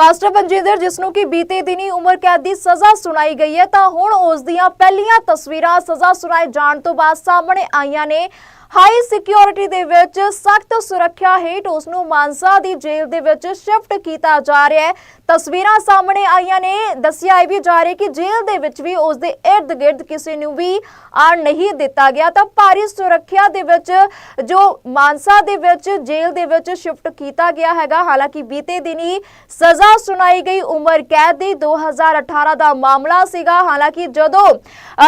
Pastor ਬੰਜੀਦਰ ਜਿਸ ਨੂੰ ਕਿ ਬੀਤੇ ਦਿਨੀ ਉਮਰ ਕੈਦ ਦੀ ਸਜ਼ਾ ਸੁਣਾਈ ਗਈ ਹੈ, ਤਾਂ ਹੁਣ ਉਸ ਦੀਆਂ ਪਹਿਲੀਆਂ ਤਸਵੀਰਾਂ ਸਜ਼ਾ ਸੁਣਾਏ ਜਾਣ ਤੋਂ ਬਾਅਦ ਸਾਹਮਣੇ ਆਈਆਂ ਨੇ। ਹਾਈ ਸਿਕਿਉਰਿਟੀ ਦੇ ਵਿੱਚ ਸਖਤ ਸੁਰੱਖਿਆ ਹੇਠ ਉਸ ਨੂੰ ਮਾਨਸਾ ਦੀ ਜੇਲ੍ਹ ਦੇ ਵਿੱਚ ਸ਼ਿਫਟ ਕੀਤਾ ਜਾ ਰਿਹਾ ਹੈ। ਤਸਵੀਰਾਂ ਸਾਹਮਣੇ ਆਈਆਂ ਨੇ। ਦੱਸਿਆ ਵੀ ਜਾ ਰਿਹਾ ਕਿ ਜੇਲ੍ਹ ਦੇ ਵਿੱਚ ਵੀ ਉਸ ਦੇ ਇਰਦ-ਗਿਰਦ ਕਿਸੇ ਨੂੰ ਵੀ ਆਣ ਨਹੀਂ ਦਿੱਤਾ ਗਿਆ। ਤਾਂ ਭਾਰੀ ਸੁਰੱਖਿਆ ਦੇ ਵਿੱਚ ਜੋ ਮਾਨਸਾ ਦੇ ਵਿੱਚ ਜੇਲ੍ਹ ਦੇ ਵਿੱਚ ਸ਼ਿਫਟ ਕੀਤਾ ਗਿਆ ਹੈਗਾ, ਹਾਲਾਂਕਿ ਬੀਤੇ ਦਿਨੀ ਸਜ਼ਾ ਸੁਣਾਈ ਗਈ। ਉਮਰ ਕੈਦ ਦੀ 2018 ਦਾ ਮਾਮਲਾ ਸੀਗਾ। ਹਾਲਾਂਕਿ ਜਦੋਂ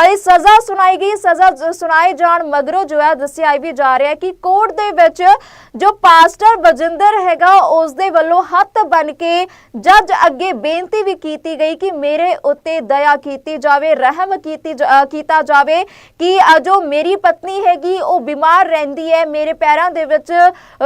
ਇਹ ਸਜ਼ਾ ਸੁਣਾਈ ਗਈ, ਸਜ਼ਾ ਸੁਣਾਏ ਜਾਣ ਮਗਰੋਂ ਜੋ ਹੈ, ਦੱਸਿਆ ਇਹ ਵੀ ਜਾ ਰਿਹਾ ਕਿ ਕੋਰਟ ਦੇ ਵਿੱਚ ਜੋ ਪਾਸਟਰ ਬਜਿੰਦਰ ਹੈਗਾ ਉਸ ਦੇ ਵੱਲੋਂ ਹੱਥ ਬਨ ਕੇ ਜੱਜ ਅੱਗੇ ਬੇਨਤੀ ਵੀ ਕੀਤੀ ਗਈ ਕਿ ਮੇਰੇ ਉੱਤੇ ਦਇਆ ਕੀਤੀ ਜਾਵੇ, ਰਹਿਮ ਕੀਤੀ ਕੀਤਾ ਜਾਵੇ ਕਿ ਜੋ ਮੇਰੀ ਪਤਨੀ ਹੈਗੀ, ਉਹ ਬਿਮਾਰ ਰਹਿੰਦੀ ਹੈ, ਮੇਰੇ ਪੈਰਾਂ ਦੇ ਵਿੱਚ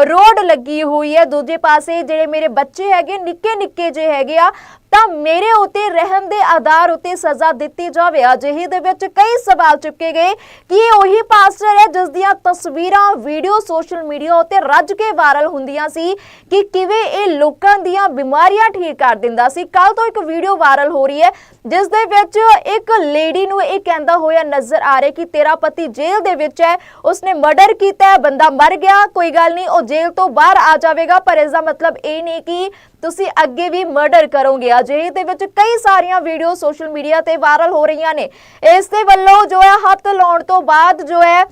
ਰੋਡ ਲੱਗੀ ਹੋਈ ਹੈ। ਦੂਜੇ ਪਾਸੇ ਜਿਹੜੇ ਮੇਰੇ ਬੱਚੇ ਹੈਗੇ ਨਿੱਕੇ ਨਿੱਕੇ ਜੇ ਹੈਗੇ ਆ ਤਾਂ ਮੇਰੇ ਉਤੇ ਰਹਿਮ ਦੇ ਆਧਾਰ ਉਤੇ ਸਜ਼ਾ ਦਿੱਤੀ ਜਾਵੇ। ਅਜਿਹੇ ਦੇ ਵਿੱਚ ਕਈ ਸਵਾਲ ਚੁੱਕੇ ਗਏ ਕਿ ਇਹ ਉਹੀ ਪਾਸਟਰ ਹੈ ਜਿਸ ਦੀਆਂ ਤਸਵੀਰਾਂ, ਵੀਡੀਓ ਸੋਸ਼ਲ ਮੀਡੀਆ ਉਤੇ ਰੱਜ ਕੇ ਵਾਇਰਲ ਹੁੰਦੀਆਂ ਸੀ ਕਿ ਕਿਵੇਂ ਇਹ ਲੋਕਾਂ ਦੀਆਂ ਬਿਮਾਰੀਆਂ ਠੀਕ ਕਰ ਦਿੰਦਾ ਸੀ। ਕੱਲ ਤੋਂ ਇੱਕ ਵੀਡੀਓ ਵਾਇਰਲ ਹੋ ਰਹੀ ਹੈ, ਜਿਸ ਦੇ ਵਿੱਚ ਇੱਕ ਲੇਡੀ ਨੂੰ ਇਹ ਕਹਿੰਦਾ ਹੋਇਆ ਨਜ਼ਰ ਆ ਰਿਹਾ ਕਿ ਤੇਰਾ ਪਤੀ ਜੇਲ੍ਹ ਦੇ ਵਿੱਚ ਹੈ, ਉਸਨੇ ਮਰਡਰ ਕੀਤਾ ਹੈ ਬੰਦਾ ਮਰ ਗਿਆ, ਕੋਈ ਗੱਲ ਨਹੀਂ, ਉਹ ਜੇਲ੍ਹ ਤੋਂ ਬਾਹਰ ਆ ਜਾਵੇਗਾ। ਪਰ ਇਸ ਦਾ ਮਤਲਬ ਇਹ ਨਹੀਂ ਕਿ ਤੁਸੀਂ ਅੱਗੇ ਵੀ ਮਰਡਰ ਕਰੋਗੇ ਅਜਿਹੇ ਦੇ ਵਿੱਚ ਕਈ ਸਾਰੀਆਂ ਵੀਡੀਓ ਸੋਸ਼ਲ ਮੀਡੀਆ ਤੇ ਵਾਇਰਲ ਹੋ ਰਹੀਆਂ ਨੇ। ਇਸ ਦੇ ਵੱਲੋਂ ਜੋ ਹੈ, ਹੱਥ ਲਾਉਣ ਤੋਂ ਬਾਅਦ ਜੋ ਹੈ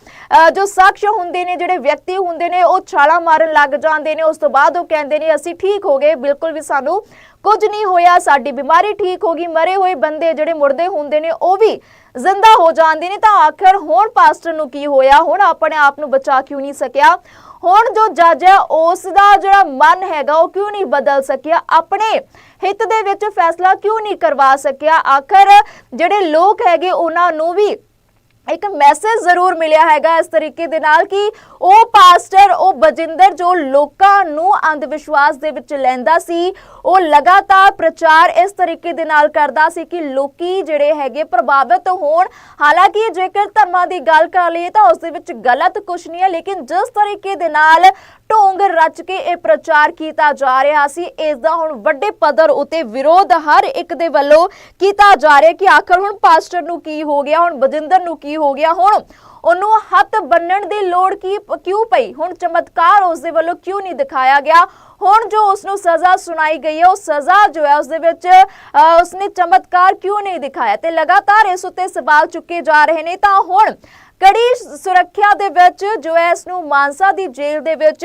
ਜੋ ਸ਼ਖਸ ਹੁੰਦੇ ਨੇ, ਜਿਹੜੇ ਵਿਅਕਤੀ ਹੁੰਦੇ ਨੇ, ਉਹ ਛਾਲਾ ਮਾਰਨ ਲੱਗ ਜਾਂਦੇ ਨੇ। ਉਸ ਤੋਂ ਬਾਅਦ ਉਹ ਕਹਿੰਦੇ ਨੇ, ਅਸੀਂ ਠੀਕ ਹੋ ਗਏ, ਬਿਲਕੁਲ ਵੀ ਸਾਨੂੰ ਕੁਝ ਨਹੀਂ ਹੋਇਆ, ਸਾਡੀ ਬਿਮਾਰੀ ਠੀਕ ਹੋ ਗਈ, ਮਰੇ ਹੋਏ ਬੰਦੇ ਜਿਹੜੇ ਮੁਰਦੇ ਹੁੰਦੇ ਨੇ, ਉਹ ਵੀ ਜ਼ਿੰਦਾ ਹੋ ਜਾਂਦੇ ਨੇ। ਤਾਂ ਆਖਰ ਹੁਣ ਪਾਸਟਰ ਨੂੰ ਕੀ ਹੋਇਆ? ਹੁਣ ਆਪਣੇ ਆਪ ਨੂੰ ਬਚਾ ਕਿਉਂ ਨਹੀਂ ਸਕਿਆ? ਹੁਣ ਜੋ ਜੱਜ ਹੈ ਉਸ ਦਾ ਜਿਹੜਾ ਮਨ ਹੈਗਾ, ਉਹ ਕਿਉਂ ਨਹੀਂ ਬਦਲ ਸਕਿਆ? ਆਪਣੇ ਹਿੱਤ ਦੇ ਵਿੱਚ ਫੈਸਲਾ ਕਿਉਂ ਨਹੀਂ ਕਰਵਾ ਸਕਿਆ? ਆਖਰ ਜਿਹੜੇ ਲੋਕ ਹੈਗੇ, ਉਹਨਾਂ ਨੂੰ ਵੀ ਇੱਕ ਮੈਸੇਜ ਜ਼ਰੂਰ ਮਿਲਿਆ ਹੈਗਾ ਇਸ ਤਰੀਕੇ ਦੇ ਨਾਲ ਕਿ ਉਹ ਪਾਸਟਰ, ਉਹ ਬਜਿੰਦਰ ਜੋ ਲੋਕਾਂ ਨੂੰ ਅੰਧ ਵਿਸ਼ਵਾਸ ਦੇ ਵਿੱਚ ਲੈਂਦਾ ਸੀ, ਉਹ ਲਗਾਤਾਰ ਪ੍ਰਚਾਰ ਇਸ ਤਰੀਕੇ ਦੇ ਨਾਲ ਕਰਦਾ ਸੀ ਕਿ ਲੋਕੀ ਜਿਹੜੇ ਹੈਗੇ ਪ੍ਰਭਾਵਿਤ ਹੋਣ। ਹਾਲਾਂਕਿ ਜੇਕਰ ਧਰਮਾਂ ਦੀ ਗੱਲ ਕਰ ਲਈਏ ਤਾਂ ਉਸ ਦੇ ਵਿੱਚ ਗਲਤ ਕੁਝ ਨਹੀਂ ਹੈ, ਲੇਕਿਨ ਜਿਸ ਤਰੀਕੇ ਦੇ ਨਾਲ ਢੋਂਗ ਰਚ ਕੇ ਇਹ ਪ੍ਰਚਾਰ ਕੀਤਾ ਜਾ ਰਿਹਾ ਸੀ, ਇਸ ਦਾ ਹੁਣ ਵੱਡੇ ਪੱਧਰ ਉਤੇ ਵਿਰੋਧ ਹਰ ਇੱਕ ਦੇ ਵੱਲੋਂ ਕੀਤਾ ਜਾ ਰਿਹਾ ਕਿ ਆਖਰ ਹੁਣ ਪਾਸਟਰ ਨੂੰ ਕੀ ਹੋ ਗਿਆ, ਹੁਣ ਬਜਿੰਦਰ ਨੂੰ ਕੀ ਹੋ ਗਿਆ, ਹੁਣ ਉਹਨੂੰ ਹੱਥ ਬੰਨਣ ਦੀ ਲੋੜ ਕੀ ਕਿਉਂ ਪਈ? ਹੁਣ ਚਮਤਕਾਰ ਉਸ ਦੇ ਵੱਲੋਂ ਕਿਉਂ ਨਹੀਂ ਦਿਖਾਇਆ ਗਿਆ? ਹੁਣ ਜੋ ਉਸ ਨੂੰ ਸਜ਼ਾ ਸੁਣਾਈ ਗਈ ਹੈ, ਉਹ ਸਜ਼ਾ ਜੋ ਹੈ ਉਸ ਦੇ ਵਿੱਚ ਉਸਨੇ ਚਮਤਕਾਰ ਕਿਉਂ ਨਹੀਂ ਦਿਖਾਇਆ? ਤੇ ਲਗਾਤਾਰ ਇਸ ਉੱਤੇ ਸਵਾਲ ਚੁੱਕੇ ਜਾ ਰਹੇ ਨੇ, ਤਾਂ ਹੁਣ ਕੜੀ ਸੁਰੱਖਿਆ ਦੇ ਵਿੱਚ ਜੋ ਹੈ ਇਸ ਨੂੰ ਮਾਨਸਾ ਦੀ ਜੇਲ੍ਹ ਦੇ ਵਿੱਚ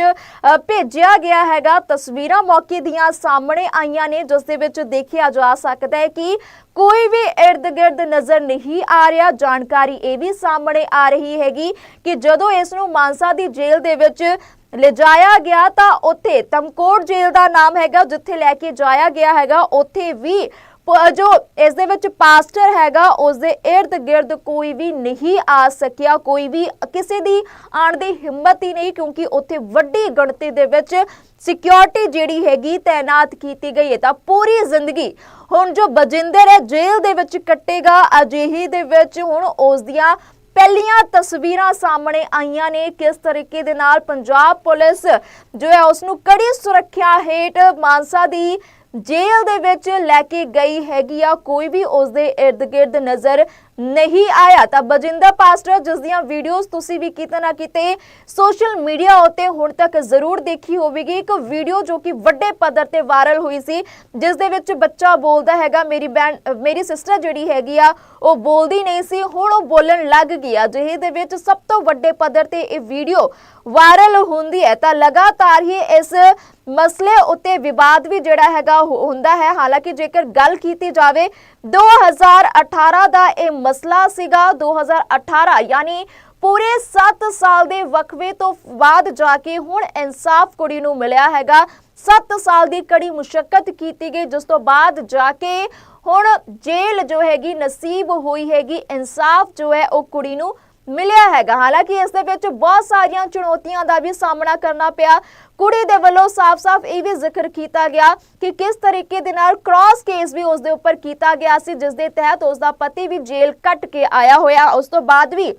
ਭੇਜਿਆ ਗਿਆ ਹੈਗਾ। ਤਸਵੀਰਾਂ ਮੌਕੇ ਦੀਆਂ ਸਾਹਮਣੇ ਆਈਆਂ ਨੇ, ਜਿਸ ਦੇ ਵਿੱਚ ਦੇਖਿਆ ਜਾ ਸਕਦਾ ਹੈ ਕਿ ਕੋਈ ਵੀ ird-gird ਨਜ਼ਰ ਨਹੀਂ ਆ ਰਿਹਾ। ਜਾਣਕਾਰੀ ਇਹ ਵੀ ਸਾਹਮਣੇ ਆ ਰਹੀ ਹੈਗੀ ਕਿ ਜਦੋਂ ਇਸ ਨੂੰ ਮਾਨਸਾ ਦੀ ਜੇਲ੍ਹ ਦੇ ਵਿੱਚ ਲਿਜਾਇਆ ਗਿਆ, ਤਾਂ ਉੱਥੇ ਤਮਕੋਟ ਜੇਲ੍ਹ ਦਾ ਨਾਮ ਹੈਗਾ, ਜਿੱਥੇ ਲੈ ਕੇ ਜਾਇਆ ਗਿਆ ਹੈਗਾ। ਉੱਥੇ ਵੀ ਜੋ ਇਸ ਦੇ ਵਿੱਚ ਪਾਸਟਰ ਹੈਗਾ ਉਸ ਦੇ ird ਗਿਰਦ ਕੋਈ ਵੀ ਨਹੀਂ ਆ ਸਕਿਆ, ਕੋਈ ਵੀ ਕਿਸੇ ਦੀ ਆਣ ਦੀ ਹਿੰਮਤ ਹੀ ਨਹੀਂ, ਕਿਉਂਕਿ ਉੱਥੇ ਵੱਡੀ ਗਿਣਤੀ ਦੇ ਵਿੱਚ ਸਿਕਿਉਰਿਟੀ ਜਿਹੜੀ ਹੈਗੀ ਤਾਇਨਾਤ ਕੀਤੀ ਗਈ ਹੈ। ਤਾਂ ਪੂਰੀ ਜ਼ਿੰਦਗੀ ਹੁਣ ਜੋ ਬਜਿੰਦਰ ਹੈ, ਜੇਲ੍ਹ ਦੇ ਵਿੱਚ ਕੱਟੇਗਾ, ਅਜਿਹੀ ਦੇ ਵਿੱਚ ਹੁਣ ਉਸ ਦੀਆਂ ਪਹਿਲੀਆਂ ਤਸਵੀਰਾਂ ਸਾਹਮਣੇ ਆਈਆਂ ਨੇ। ਕਿਸ ਤਰੀਕੇ ਦੇ ਨਾਲ ਪੰਜਾਬ ਪੁਲਿਸ ਜੋ ਹੈ ਉਸ ਨੂੰ ਕੜੀ ਸੁਰੱਖਿਆ ਹੇਠ ਮਾਨਸਾ ਦੀ ਜੇਲ੍ਹ ਦੇ ਵਿੱਚ ਲੈ ਕੇ ਗਈ ਹੈਗੀ ਆ। ਕੋਈ ਵੀ ਉਸ ਦੇ ird-gird ਨਜ਼ਰ ਨਹੀਂ ਆਇਆ। ਤਾਂ ਬਜਿੰਦਰ ਪਾਸਟਰ, ਜਿਸ ਦੀਆਂ ਵੀਡੀਓਜ਼ ਤੁਸੀਂ ਵੀ ਕਿਤੇ ਨਾ ਕਿਤੇ ਸੋਸ਼ਲ ਮੀਡੀਆ ਉੱਤੇ ਹੁਣ ਤੱਕ ਜ਼ਰੂਰ ਦੇਖੀ ਹੋਵੇਗੀ। ਇੱਕ ਵੀਡੀਓ ਜੋ ਕਿ ਵੱਡੇ ਪੱਧਰ ਤੇ ਵਾਇਰਲ ਹੋਈ ਸੀ, ਜਿਸ ਦੇ ਵਿੱਚ ਬੱਚਾ ਬੋਲਦਾ ਹੈਗਾ, ਮੇਰੀ ਬੈਨ ਮੇਰੀ ਸਿਸਟਰ ਜਿਹੜੀ ਹੈਗੀ ਆ, ਉਹ ਬੋਲਦੀ ਨਹੀਂ ਸੀ, ਹੁਣ ਉਹ ਬੋਲਣ ਲੱਗ ਗਈ ਆ। ਜਿਹੇ ਦੇ ਵਿੱਚ ਸਭ ਤੋਂ ਵੱਡੇ ਪੱਧਰ ਤੇ ਇਹ ਵੀਡੀਓ ਵਾਇਰਲ ਹੁੰਦੀ ਹੈ। ਤਾਂ ਲਗਾਤਾਰ ਹੀ ਇਸ ਮਸਲੇ ਉੱਤੇ ਵਿਵਾਦ ਵੀ ਜਿਹੜਾ ਹੈਗਾ ਹੁੰਦਾ ਹੈ। ਹਾਲਾਂਕਿ ਜੇਕਰ ਗੱਲ ਕੀਤੀ ਜਾਵੇ 2018 ਦਾ ਇਹ ਮਸਲਾ ਸੀਗਾ 2018 ਯਾਨੀ ਪੂਰੇ 7 ਸਾਲ ਦੇ ਵਕਫੇ ਤੋਂ ਬਾਅਦ ਜਾ ਕੇ ਹੁਣ ਇਨਸਾਫ ਕੁੜੀ ਨੂੰ ਮਿਲਿਆ ਹੈਗਾ। 7 ਸਾਲ ਦੀ ਕੜੀ ਮੁਸ਼ਕਲ ਕੀਤੀ ਗਈ, ਜਿਸ ਤੋਂ ਬਾਅਦ ਜਾ ਕੇ ਹੁਣ ਜੇਲ੍ਹ ਜੋ ਹੈਗੀ, ਨਸੀਬ ਹੋਈ ਹੈਗੀ, ਇਨਸਾਫ ਜੋ ਹੈ ਉਹ ਕੁੜੀ ਨੂੰ ਮਿਲਿਆ ਹੈਗਾ। ਹਾਲਾਂਕਿ ਇਸ ਦੇ ਵਿੱਚ ਬਹੁਤ ਸਾਰੀਆਂ ਚੁਣੌਤੀਆਂ ਦਾ ਵੀ ਸਾਹਮਣਾ ਕਰਨਾ ਪਿਆ। ਕੁੜੀ ਦੇ ਵੱਲੋਂ ਸਾਫ਼-ਸਾਫ਼ ਇਹ ਵੀ ਜ਼ਿਕਰ ਕੀਤਾ ਗਿਆ ਕਿ ਕਿਸ ਤਰੀਕੇ ਦੇ ਨਾਲ ਕ੍ਰਾਸ ਕੇਸ ਵੀ ਉਸ ਦੇ ਉੱਪਰ ਕੀਤਾ ਗਿਆ ਸੀ, ਜਿਸ ਦੇ ਤਹਿਤ ਉਸ ਦਾ ਪਤੀ ਵੀ ਜੇਲ੍ਹ ਕੱਟ ਕੇ ਆਇਆ ਹੋਇਆ। ਉਸ ਤੋਂ ਬਾਅਦ ਵੀ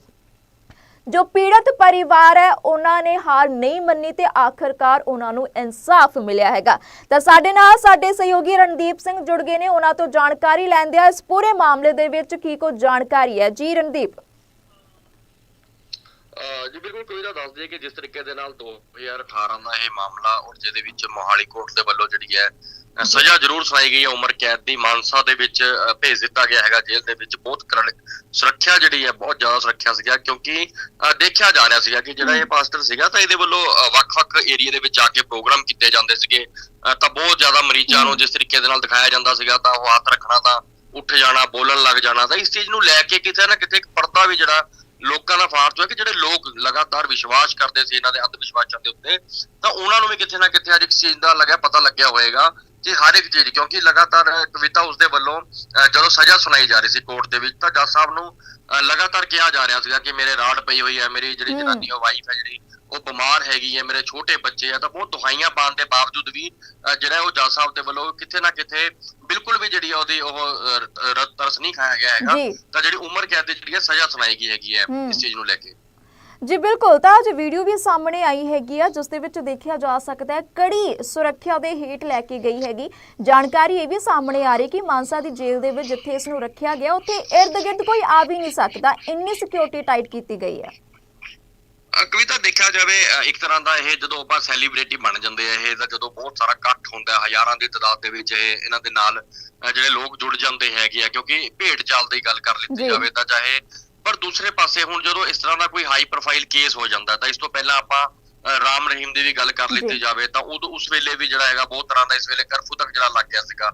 ਜੋ ਪੀੜਤ ਪਰਿਵਾਰ ਹੈ, ਉਹਨਾਂ ਨੇ ਹਾਰ ਨਹੀਂ ਮੰਨੀ ਤੇ ਆਖਰਕਾਰ ਉਹਨਾਂ ਨੂੰ ਇਨਸਾਫ ਮਿਲਿਆ ਹੈਗਾ। ਤਾਂ ਸਾਡੇ ਨਾਲ ਸਾਡੇ ਸਹਿਯੋਗੀ ਰਣਦੀਪ ਸਿੰਘ ਜੁੜ ਗਏ ਨੇ। ਉਹਨਾਂ ਤੋਂ ਜਾਣਕਾਰੀ ਲੈਂਦੇ ਆ ਇਸ ਪੂਰੇ ਮਾਮਲੇ ਦੇ ਵਿੱਚ ਕੀ ਕੁਝ ਜਾਣਕਾਰੀ ਹੈ? ਜੀ ਰਣਦੀਪ। ਜੀ ਬਿਲਕੁਲ ਕੋਈ ਦੱਸ ਦਈਏ ਕਿ ਜਿਸ ਤਰੀਕੇ ਦੇ ਨਾਲ 2018 ਦਾ ਇਹ ਮਾਮਲਾ ਔਰ ਜਿਹਦੇ ਵਿੱਚ ਮੋਹਾਲੀ ਕੋਰਟ ਦੇ ਵੱਲੋਂ ਜਿਹੜੀ ਹੈ ਸਜ਼ਾ ਜ਼ਰੂਰ ਸੁਣਾਈ ਗਈ ਹੈ। ਉਮਰ ਕੈਦ ਦੀ ਮਾਨਸਾ ਦੇ ਵਿੱਚ ਭੇਜ ਦਿੱਤਾ ਗਿਆ ਹੈਗਾ ਜੇਲ੍ਹ ਦੇ ਵਿੱਚ। ਬਹੁਤ ਸੁਰੱਖਿਆ ਜਿਹੜੀ ਹੈ ਬਹੁਤ ਜ਼ਿਆਦਾ ਸੁਰੱਖਿਆ ਸੀਗਾ ਕਿਉਂਕਿ ਦੇਖਿਆ ਜਾ ਰਿਹਾ ਸੀਗਾ ਕਿ ਜਿਹੜਾ ਇਹ ਪਾਸਟਰ ਸੀਗਾ ਤਾਂ ਇਹਦੇ ਵੱਲੋਂ ਵੱਖ-ਵੱਖ ਏਰੀਆ ਦੇ ਵਿੱਚ ਜਾ ਕੇ ਪ੍ਰੋਗਰਾਮ ਕੀਤੇ ਜਾਂਦੇ ਸੀਗੇ। ਤਾਂ ਬਹੁਤ ਜ਼ਿਆਦਾ ਮਰੀਜ਼ਾਂ ਨੂੰ ਜਿਸ ਤਰੀਕੇ ਦੇ ਨਾਲ ਦਿਖਾਇਆ ਜਾਂਦਾ ਸੀਗਾ ਤਾਂ ਉਹ ਹੱਥ ਰੱਖਣਾ ਤਾਂ ਉੱਠ ਜਾਣਾ ਬੋਲਣ ਲੱਗ ਜਾਣਾ ਤਾਂ ਇਸ ਚੀਜ਼ ਨੂੰ ਲੈ ਕੇ ਕਿਤੇ ਨਾ ਕਿਤੇ ਇੱਕ ਪਰਦਾ ਵੀ ਜਿਹੜਾ ਲੋਕਾਂ ਦਾ ਫਾਰਤ ਹੋਇਆ ਕਿ ਜਿਹੜੇ ਲੋਕ ਲਗਾਤਾਰ ਵਿਸ਼ਵਾਸ ਕਰਦੇ ਸੀ ਇਹਨਾਂ ਦੇ ਅੰਧ ਵਿਸ਼ਵਾਸਾਂ ਦੇ ਉੱਤੇ ਤਾਂ ਉਹਨਾਂ ਨੂੰ ਵੀ ਕਿਤੇ ਨਾ ਕਿਤੇ ਅੱਜ ਇੱਕ ਚੀਜ਼ ਦਾ ਲੱਗਿਆ ਪਤਾ ਲੱਗਿਆ ਹੋਏਗਾ ਕਿ ਹਰ ਇੱਕ ਚੀਜ਼ ਕਿਉਂਕਿ ਲਗਾਤਾਰ ਕਵਿਤਾ ਉਸਦੇ ਵੱਲੋਂ ਅਹ, ਜਦੋਂ ਸਜ਼ਾ ਸੁਣਾਈ ਜਾ ਰਹੀ ਸੀ ਕੋਰਟ ਦੇ ਵਿੱਚ ਤਾਂ ਜੱਜ ਸਾਹਿਬ ਨੂੰ ਲਗਾਤਾਰ ਕਿਹਾ ਜਾ ਰਿਹਾ ਸੀਗਾ ਕਿ ਮੇਰੇ ਰਾੜ ਪਈ ਹੋਈ ਹੈ ਮੇਰੀ ਜਿਹੜੀ। ਜਨਾਨੀ ਉਹ ਵਾਈਫ ਹੈ ਜਿਹੜੀ ਉਹ ਬਿਮਾਰ ਹੈਗੀ ਹੈ ਮੇਰੇ ਛੋਟੇ ਬੱਚੇ ਆ ਤਾਂ ਬਹੁਤ ਦੁਹਾਈਆਂ ਪਾਉਣ ਦੇ ਬਾਵਜੂਦ ਵੀ ਜਿਹੜਾ ਉਹ ਜੱਜ ਸਾਹਿਬ ਦੇ ਵੱਲੋਂ ਕਿਤੇ ਨਾ ਕਿਤੇ ਬਿਲਕੁਲ ਵੀ ਜਿਹੜੀ ਉਹਦੀ ਉਹ ਤਰਸ ਨਹੀਂ ਖਾਇਆ ਗਿਆ ਹੈਗਾ। ਤਾਂ ਜਿਹੜੀ ਉਮਰ ਕੈਦ ਦੀ ਜਿਹੜੀ ਸਜ਼ਾ ਸੁਣਾਈ ਗਈ ਹੈਗੀ ਹੈ। ਇਸ ਚੀਜ਼ ਨੂੰ ਲੈ ਕੇ। ਜੀ ਬਿਲਕੁਲ। ਤਾਂ ਅੱਜ ਵੀਡੀਓ ਵੀ ਸਾਹਮਣੇ ਆਈ ਹੈਗੀ ਆ ਜਿਸ ਦੇ ਵਿੱਚ ਦੇਖਿਆ ਜਾ ਸਕਦਾ ਹੈ ਕੜੀ ਸੁਰੱਖਿਆ ਦੇ ਹੇਠ ਲੈ ਕੇ ਗਈ ਹੈਗੀ। ਜਾਣਕਾਰੀ ਇਹ ਵੀ ਸਾਹਮਣੇ ਆ ਰਹੀ ਕਿ ਮਾਨਸਾ ਦੀ ਜੇਲ੍ਹ ਦੇ ਵਿੱਚ ਜਿੱਥੇ ਇਸ ਨੂੰ ਰੱਖਿਆ ਗਿਆ ਉੱਥੇ ਇਰਦ-ਗਿਰਦ ਕੋਈ ਆ ਵੀ ਨਹੀਂ ਸਕਦਾ। ਇੰਨੀ ਸਿਕਿਉਰਿਟੀ ਟਾਈਟ ਕੀਤੀ ਗਈ ਹੈ। ਕਵਿਤਾ ਦੇਖਿਆ ਜਾਵੇ ਇੱਕ ਤਰ੍ਹਾਂ ਦਾ ਇਹ ਜਦੋਂ ਆਪਾਂ ਸੈਲੀਬ੍ਰਿਟੀ ਬਣ ਜਾਂਦੇ ਆ ਇਹ ਤਾਂ ਜਦੋਂ ਬਹੁਤ ਸਾਰਾ ਇਕੱਠ ਹੁੰਦਾ ਹਜ਼ਾਰਾਂ ਦੀ ਤਦਾਦ ਦੇ ਵਿੱਚ ਇਹ ਇਹਨਾਂ ਦੇ ਨਾਲ ਜਿਹੜੇ ਲੋਕ ਜੁੜ ਜਾਂਦੇ ਹੈਗੇ ਆ ਕਿਉਂਕਿ ਭੇਡ ਚਾਲ ਦੀ ਗੱਲ ਕਰ। ਲਿੱਤੀ ਜਾਵੇ ਤਾਂ ਚਾਹੇ ਪਰ ਦੂਸਰੇ ਪਾਸੇ ਹੁਣ ਜਦੋਂ ਇਸ ਤਰ੍ਹਾਂ ਦਾ ਕੋਈ ਹਾਈ ਪ੍ਰੋਫਾਈਲ ਕੇਸ ਹੋ ਜਾਂਦਾ ਤਾਂ ਇਸ ਤੋਂ ਪਹਿਲਾਂ ਆਪਾਂ ਰਾਮ ਰਹੀਮ ਦੀ ਵੀ ਗੱਲ ਕਰ ਲਿੱਤੀ। ਜਾਵੇ ਤਾਂ ਉਦੋਂ ਉਸ ਵੇਲੇ ਵੀ ਜਿਹੜਾ ਹੈਗਾ ਬਹੁਤ ਤਰ੍ਹਾਂ ਦਾ ਇਸ ਵੇਲੇ ਕਰਫੂ ਤੱਕ ਜਿਹੜਾ ਲੱਗ ਗਿਆ ਸੀਗਾ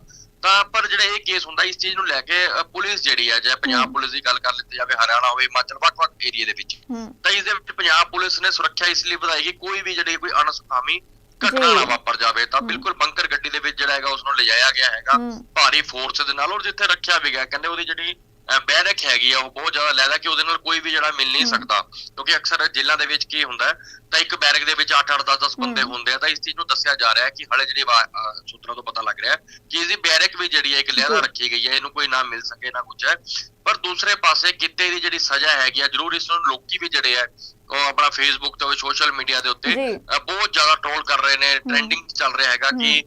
ਤਾਂ ਪਰ ਜਿਹੜਾ ਇਹ ਕੇਸ ਹੁੰਦਾ ਇਸ ਚੀਜ਼ ਨੂੰ ਲੈ ਕੇ ਪੁਲਿਸ ਜਿਹੜੀ ਹੈ ਚਾਹੇ ਪੰਜਾਬ। ਪੁਲਿਸ ਦੀ ਗੱਲ ਕਰ ਲਿੱਤੀ ਜਾਵੇ ਹਰਿਆਣਾ ਹੋਵੇ ਹਿਮਾਚਲ ਵੱਖ-ਵੱਖ ਏਰੀਆ ਦੇ ਵਿੱਚ ਤਾਂ ਇਸ ਦੇ ਵਿੱਚ ਪੰਜਾਬ ਪੁਲਿਸ ਨੇ ਸੁਰੱਖਿਆ ਇਸ ਲਈ ਵਧਾਈ ਕਿ ਕੋਈ ਵੀ ਜਿਹੜੀ ਕੋਈ ਅਣਸੁਖਾਵੀ ਘਟਨਾ ਜੀ। ਨਾ ਵਾਪਰ ਜਾਵੇ ਤਾਂ। ਬਿਲਕੁਲ ਬੰਕਰ ਗੱਡੀ ਦੇ ਵਿੱਚ ਜਿਹੜਾ ਹੈਗਾ ਉਸ ਨੂੰ ਲਿਜਾਇਆ ਗਿਆ ਹੈਗਾ। ਭਾਰੀ ਫੋਰਸ ਦੇ ਨਾਲ ਔਰ ਜਿੱਥੇ ਰੱਖਿਆ ਵੀ ਗਿਆ ਕਹਿੰਦੇ ਉਹਦੀ ਜਿਹੜੀ ਬੈਰਕ ਹੈਗੀ ਆ ਉਹ ਬਹੁਤ ਜ਼ਿਆਦਾ ਲੈਦਾ ਕਿ ਉਹਦੇ ਨਾਲ ਕੋਈ ਵੀ ਜਿਹੜਾ ਮਿਲ ਨਹੀਂ। ਸਕਦਾ ਕਿਉਂਕਿ ਅਕਸਰ ਜੇਲ੍ਹਾਂ ਦੇ ਵਿੱਚ ਕੀ ਹੁੰਦਾ ਤਾਂ ਇੱਕ ਬੈਰਕ ਦੇ ਵਿੱਚ 8 8 10 10 ਬੰਦੇ। ਹੁੰਦੇ ਆ ਤਾਂ ਇਸ ਚੀਜ਼ ਨੂੰ ਦੱਸਿਆ ਜਾ ਰਿਹਾ ਹੈ ਕਿ ਹਲੇ ਜਿਹੜੀ ਸੂਤਰਾਂ ਤੋਂ ਪਤਾ ਲੱਗ ਰਿਹਾ ਕਿ ਇਹਦੀ ਬੈਰਕ ਵੀ ਜਿਹੜੀ ਹੈ ਇੱਕ ਲਹਿਦਾ ਜੀ। ਰੱਖੀ ਗਈ ਹੈ ਇਹਨੂੰ ਕੋਈ ਨਾ ਮਿਲ ਸਕੇ ਨਾ ਕੁਝ ਹੈ ਪਰ ਦੂਸਰੇ ਪਾਸੇ ਕਿਤੇ ਦੀ ਜਿਹੜੀ ਸਜ਼ਾ ਹੈਗੀ ਆ ਜ਼ਰੂਰ ਇਸ ਨੂੰ ਲੋਕੀ ਵੀ ਜਿਹੜੇ ਹੈ ਉਹ ਆਪਣਾ ਫੇਸਬੁੱਕ ਤੇ ਸੋਸ਼ਲ ਮੀਡੀਆ ਦੇ ਉੱਤੇ ਬਹੁਤ ਜ਼ਿਆਦਾ ਟ੍ਰੋਲ ਕਰ ਰਹੇ ਨੇ ਟ੍ਰੈਂਡਿੰਗ ਚੱਲ ਰਿਹਾ ਹੈਗਾ ਕਿ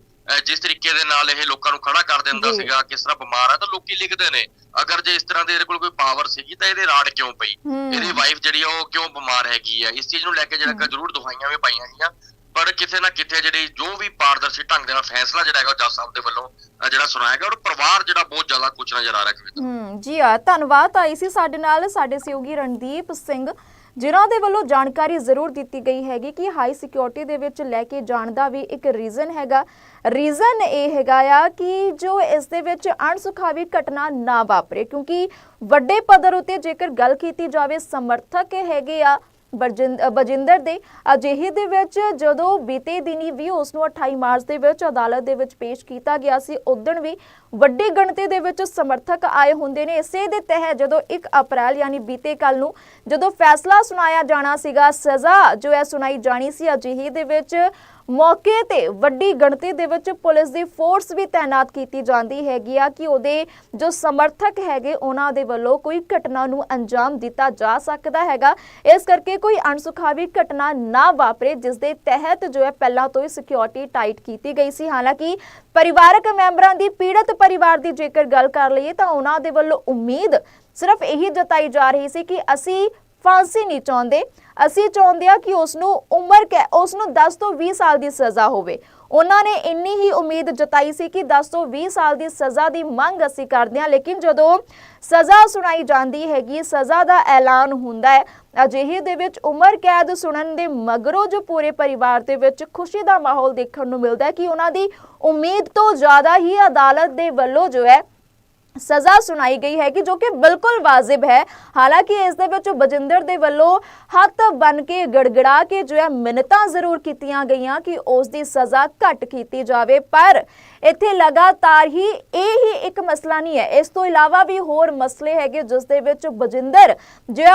ਜਿਸ ਤਰੀਕੇ ਦੇ ਨਾਲ ਇਹ ਲੋਕਾਂ ਨੂੰ ਖੜਾ ਕਰ ਦਿੰਦਾ। ਸੀਗਾ ਕਿਸ ਤਰ੍ਹਾਂ ਬਿਮਾਰ ਆ ਤਾਂ ਲੋਕੀ ਲਿਖਦੇ ਨੇ। ਅਗਰ ਜੇ ਇਸ ਤਰ੍ਹਾਂ ਦੇ ਇਹਦੇ ਕੋਲ ਕੋਈ ਪਾਵਰ ਸੀਗੀ ਤਾਂ ਇਹਦੇ ਰਾੜ ਕਿਉਂ ਪਈ। ਇਹਦੀ ਵਾਈਫ ਜਿਹੜੀ ਆ ਉਹ ਕਿਉਂ ਬਿਮਾਰ ਹੈਗੀ ਆ? ਇਸ ਚੀਜ਼ ਨੂੰ ਲੈ ਕੇ ਜਿਹੜਾ ਜ਼ਰੂਰ ਦਵਾਈਆਂ ਵੀ ਪਾਈਆਂ ਗਈਆਂ। ਪਰ ਕਿਤੇ ਨਾ ਕਿਤੇ ਜਿਹੜੀ ਜੋ ਵੀ ਪਾਰਦਰਸ਼ੀ ਢੰਗ ਦੇ ਨਾਲ ਫੈਸਲਾ ਜਿਹੜਾ ਹੈਗਾ ਉਹ ਜੱਜ ਸਾਹਿਬ ਦੇ ਵੱਲੋਂ ਜਿਹੜਾ ਸੁਣਾਇਆ ਗਿਆ ਔਰ ਪਰਿਵਾਰ ਜਿਹੜਾ ਬਹੁਤ ਜ਼ਿਆਦਾ ਕੁਝ ਨਜ਼ਰ ਆ ਰਿਹਾ ਹੂੰ ਜੀ ਆ ਧੰਨਵਾਦ ਆਈ ਸੀ ਸਾਡੇ ਨਾਲ ਸਾਡੇ ਸਹਿਯੋਗੀ ਰਣਦੀਪ ਸਿੰਘ। ਜਿਨ੍ਹਾਂ ਦੇ ਵੱਲੋਂ ਜਾਣਕਾਰੀ ਜ਼ਰੂਰ ਦਿੱਤੀ ਗਈ ਹੈਗੀ ਕਿ ਹਾਈ ਸਿਕਿਉਰਿਟੀ ਦੇ ਵਿੱਚ ਲੈ ਕੇ ਜਾਣ ਦਾ ਵੀ ਇੱਕ ਰੀਜ਼ਨ ਹੈਗਾ। ਰੀਜ਼ਨ ਇਹ ਹੈਗਾ ਆ ਕਿ ਜੋ ਇਸ ਦੇ ਵਿੱਚ ਅਣਸੁਖਾਵੀ ਘਟਨਾ ਨਾ ਵਾਪਰੇ, ਕਿਉਂਕਿ ਵੱਡੇ ਪੱਧਰ ਉਤੇ ਜੇਕਰ ਗੱਲ ਕੀਤੀ ਜਾਵੇ, ਸਮਰਥਕ ਹੈਗੇ ਆ ਬਰਜਿੰਦ- ਬਜਿੰਦਰ ਦੇ। ਅਜਿਹੇ ਦੇ ਵਿੱਚ ਜਦੋਂ ਬੀਤੇ ਦਿਨੀ ਵੀ ਉਸ ਨੂੰ 28 ਮਾਰਚ ਦੇ ਵਿੱਚ ਅਦਾਲਤ ਦੇ ਵਿੱਚ ਪੇਸ਼ ਕੀਤਾ ਗਿਆ ਸੀ ਉਦਣ ਵੀ ਵੱਡੀ ਗਿਣਤੀ ਦੇ ਵਿੱਚ ਸਮਰਥਕ ਆਏ ਹੁੰਦੇ ਨੇ। ਇਸੇ ਦੇ ਤਹਿਤ ਜਦੋਂ 1 ਅਪ੍ਰੈਲ ਯਾਨੀ ਬੀਤੇ ਕੱਲ ਨੂੰ ਜਦੋਂ ਫੈਸਲਾ ਸੁਣਾਇਆ ਜਾਣਾ ਸੀਗਾ, ਸਜ਼ਾ ਜੋ ਹੈ ਸੁਣਾਈ ਜਾਣੀ ਸੀ, ਅਜਿਹੇ ਦੇ ਵਿੱਚ ਮੌਕੇ ਤੇ ਵੱਡੀ ਗਿਣਤੀ ਦੇ ਵਿੱਚ ਪੁਲਿਸ ਦੀ ਫੋਰਸ ਵੀ ਤਾਇਨਾਤ ਕੀਤੀ ਜਾਂਦੀ ਹੈਗੀ ਆ ਕਿ ਉਹਦੇ ਜੋ ਸਮਰਥਕ ਹੈਗੇ, ਉਹਨਾਂ ਦੇ ਵੱਲੋਂ ਕੋਈ ਘਟਨਾ ਨੂੰ ਅੰਜਾਮ ਦਿੱਤਾ ਜਾ ਸਕਦਾ ਹੈਗਾ। ਇਸ ਕਰਕੇ ਕੋਈ ਅਣਸੁਖਾਵੀ ਘਟਨਾ ਨਾ ਵਾਪਰੇ, ਜਿਸ ਦੇ ਤਹਿਤ ਜੋ ਹੈ, ਪਹਿਲਾਂ ਤੋਂ ਹੀ ਸਿਕਿਉਰਿਟੀ ਟਾਈਟ ਕੀਤੀ ਗਈ ਸੀ। ਹਾਲਾਂਕਿ ਪਰਿਵਾਰਕ ਮੈਂਬਰਾਂ ਦੀ ਪੀੜਤ ਪਰਿਵਾਰ ਦੀ ਜੇਕਰ ਗੱਲ ਕਰ ਲਈਏ ਤਾਂ ਉਹਨਾਂ ਦੇ ਵੱਲੋਂ ਉਮੀਦ ਸਿਰਫ ਇਹੀ ਜਤਾਈ ਜਾ ਰਹੀ ਸੀ ਕਿ ਅਸੀਂ ਫਾਂਸੀ ਨਹੀਂ ਚਾਹੁੰਦੇ। ਅਸੀਂ ਚਾਹੁੰਦੇ ਆ ਕਿ ਉਸ ਨੂੰ ਉਮਰ ਕੈ ਉਸ ਨੂੰ 10 ਤੋਂ 20 ਸਾਲ ਦੀ ਸਜ਼ਾ ਹੋਵੇ। ਉਹਨਾਂ ਨੇ ਇੰਨੀ ਹੀ ਉਮੀਦ ਜਤਾਈ ਸੀ ਕਿ 10 ਤੋਂ 20 ਸਾਲ ਦੀ ਸਜ਼ਾ ਦੀ ਮੰਗ ਅਸੀਂ ਕਰਦੇ ਹਾਂ, ਲੇਕਿਨ ਜਦੋਂ ਸਜ਼ਾ ਸੁਣਾਈ ਜਾਂਦੀ ਹੈਗੀ, ਸਜ਼ਾ ਦਾ ਐਲਾਨ ਹੁੰਦਾ ਹੈ, ਅਜਿਹੇ ਦੇ ਵਿੱਚ ਉਮਰ ਕੈਦ ਸੁਣਨ ਦੇ ਮਗਰੋਂ ਜੋ ਪੂਰੇ ਪਰਿਵਾਰ ਦੇ ਵਿੱਚ ਖੁਸ਼ੀ ਦਾ ਮਾਹੌਲ ਦੇਖਣ ਨੂੰ ਮਿਲਦਾ ਹੈ ਕਿ ਉਹਨਾਂ ਦੀ ਉਮੀਦ ਤੋਂ ਜ਼ਿਆਦਾ ਹੀ ਅਦਾਲਤ ਦੇ ਵੱਲੋਂ ਜੋ ਹੈ ਸਜ਼ਾ ਸੁਣਾਈ ਗਈ ਹੈ ਕਿ ਜੋ ਕਿ ਬਿਲਕੁਲ ਵਾਜਿਬ ਹੈ। ਹਾਲਾਂਕਿ ਇਸ ਦੇ ਵਿੱਚ ਬਜਿੰਦਰ ਦੇ ਵੱਲੋਂ ਹੱਥ ਬਨ ਕੇ ਗੜਗੜਾ ਕੇ ਜੋ ਹੈ ਮਿੰਨਤਾਂ ਜ਼ਰੂਰ ਕੀਤੀਆਂ ਗਈਆਂ ਕਿ ਉਸ ਦੀ ਸਜ਼ਾ ਘੱਟ ਕੀਤੀ ਜਾਵੇ। ਪਰ ਇੱਥੇ ਲਗਾਤਾਰ ਹੀ ਇਹ ਹੀ ਇੱਕ ਮਸਲਾ ਨਹੀਂ ਹੈ। ਇਸ ਤੋਂ ਇਲਾਵਾ ਵੀ ਹੋਰ ਮਸਲੇ ਹੈਗੇ ਜਿਸ ਦੇ ਵਿੱਚ ਬਜਿੰਦਰ ਜੋ